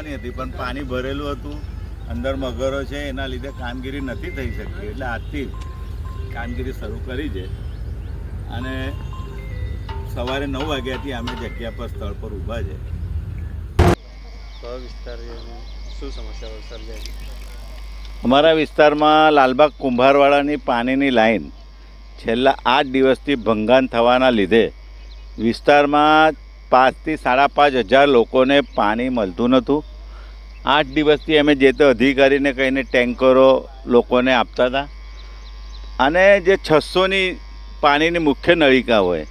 કરવાની હતી પણ પાણી ભરેલું હતું. અંદર મગરો છે એના લીધે કામગીરી નથી થઈ શકતી એટલે આજથી કામગીરી શરૂ કરી છે. અને સવારે નવ વાગ્યાથી અમે જગ્યા પર સ્થળ પર ઊભા છે. શું સમસ્યાઓ સર્જાય અમારા વિસ્તારમાં લાલબાગ કુંભારવાડાની પાણીની લાઈન છેલ્લા આઠ દિવસથી ભંગાણ થવાના લીધે વિસ્તારમાં પાંચથી સાડા પાંચ હજાર લોકોને પાણી મળતું નહોતું. આઠ દિવસથી અમે જે તે અધિકારીને કહીને ટેન્કરો લોકોને આપતા હતા. અને જે છસોની પાણીની મુખ્ય નળિકા હોય,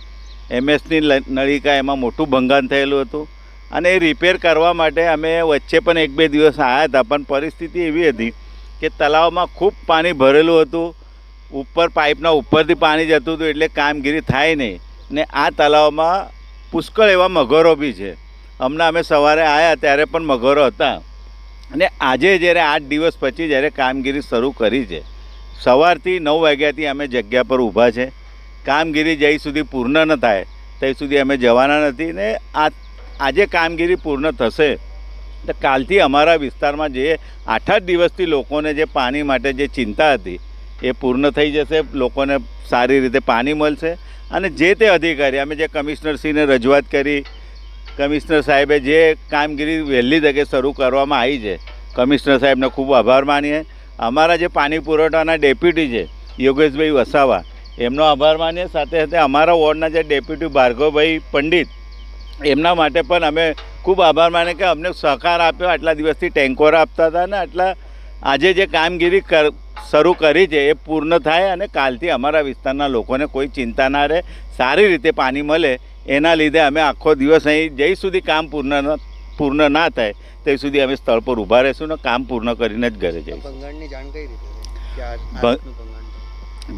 એમએસની નળિકા એમાં મોટું ભંગાણ થયેલું હતું. અને એ રિપેર કરવા માટે અમે વચ્ચે પણ એક બે દિવસ આવ્યા હતા, પણ પરિસ્થિતિ એવી હતી કે તળાવમાં ખૂબ પાણી ભરેલું હતું. ઉપર પાઇપના ઉપરથી પાણી જતું હતું, એટલે કામગીરી થાય નહીં. ને આ તળાવમાં પુષ્કળ એવા મગરો બી છે. હમણાં અમે સવારે આવ્યા ત્યારે પણ મગરો હતા. અને આજે જ્યારે આઠ દિવસ પછી જ્યારે કામગીરી શરૂ કરી છે, સવારથી નવ વાગ્યાથી અમે જગ્યા પર ઊભા છે. કામગીરી જ્યાં સુધી પૂર્ણ ન થાય, ત્યાં સુધી અમે જવાના નથી ને આ, આજે કામગીરી પૂર્ણ થશે. તો કાલથી અમારા વિસ્તારમાં જે આઠ આઠ દિવસથી લોકોને જે પાણી માટે જે ચિંતા હતી, એ પૂર્ણ થઈ જશે, લોકોને સારી રીતે પાણી મળશે. અને જે તે અધિકારી, અમે જે કમિશનરશ્રીને રજૂઆત કરી કમિશનર સાહેબે જે કામગીરી વહેલી તકે શરૂ કરવામાં આવી છે, કમિશનર સાહેબનો ખૂબ આભાર માનીએ. અમારા જે પાણી પુરવઠાના ડેપ્યુટી છે, યોગેશભાઈ વસાવા, એમનો આભાર માનીએ. સાથે સાથે અમારા વોર્ડના જે ડેપ્યુટી ભાર્ગવભાઈ પંડિત, એમના માટે પણ અમે ખૂબ આભાર માને કે અમને સહકાર આપ્યો. આટલા દિવસથી ટેન્કોર આપતા હતા ને આટલા આજે જે કામગીરી કર શરૂ કરી છે એ પૂર્ણ થાય અને કાલથી અમારા વિસ્તારના લોકોને કોઈ ચિંતા ના રહે સારી રીતે પાણી મળે એના લીધે અમે આખો દિવસ અહીં જઈ સુધી કામ પૂર્ણ પૂર્ણ ના થાય તે સુધી અમે સ્થળ પર ઊભા રહીશું ને કામ પૂર્ણ કરીને જ ઘરે જઈશું?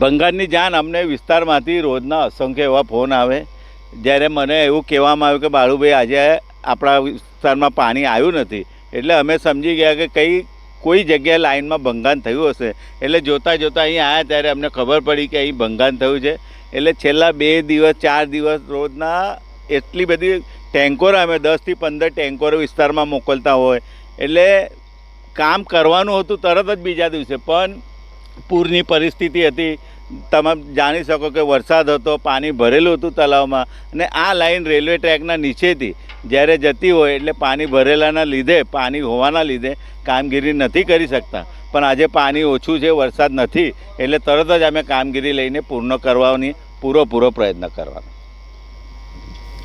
ભંગારની જાણ અમને વિસ્તારમાંથી રોજના અસંખ્ય એવા ફોન આવે જ્યારે મને એવું કહેવામાં આવ્યું કે બાળુભાઈ આજે આપણા વિસ્તારમાં પાણી આવ્યું નથી. એટલે અમે સમજી ગયા કે કંઈ કોઈ જગ્યાએ લાઇનમાં ભંગાણ થયું હશે? એટલે જોતાં જોતાં અહીં આવ્યા ત્યારે અમને ખબર પડી કે અહીં ભંગાણ થયું છે. એટલે છેલ્લા બે દિવસ, ચાર દિવસ રોજના એટલી બધી ટેન્કોરો અમે દસથી પંદર ટેન્કોરો વિસ્તારમાં મોકલતા હોય. એટલે કામ કરવાનું હતું તરત જ બીજા દિવસે. પણ પૂરની પરિસ્થિતિ હતી. તમે જાણી શકો કે વરસાદ હતો, પાણી ભરેલું હતું તળાવમાં અને આ લાઈન રેલવે ટ્રેકના નીચેથી જ્યારે જતી હોય એટલે પાણી ભરેલાના લીધે, પાણી હોવાના લીધે કામગીરી નથી કરી શકતા. પણ આજે પાણી ઓછું છે, વરસાદ નથી, એટલે તરત જ અમે કામગીરી લઈને પૂર્ણ કરવાની પૂરો પૂરો પ્રયત્ન કરવાનો.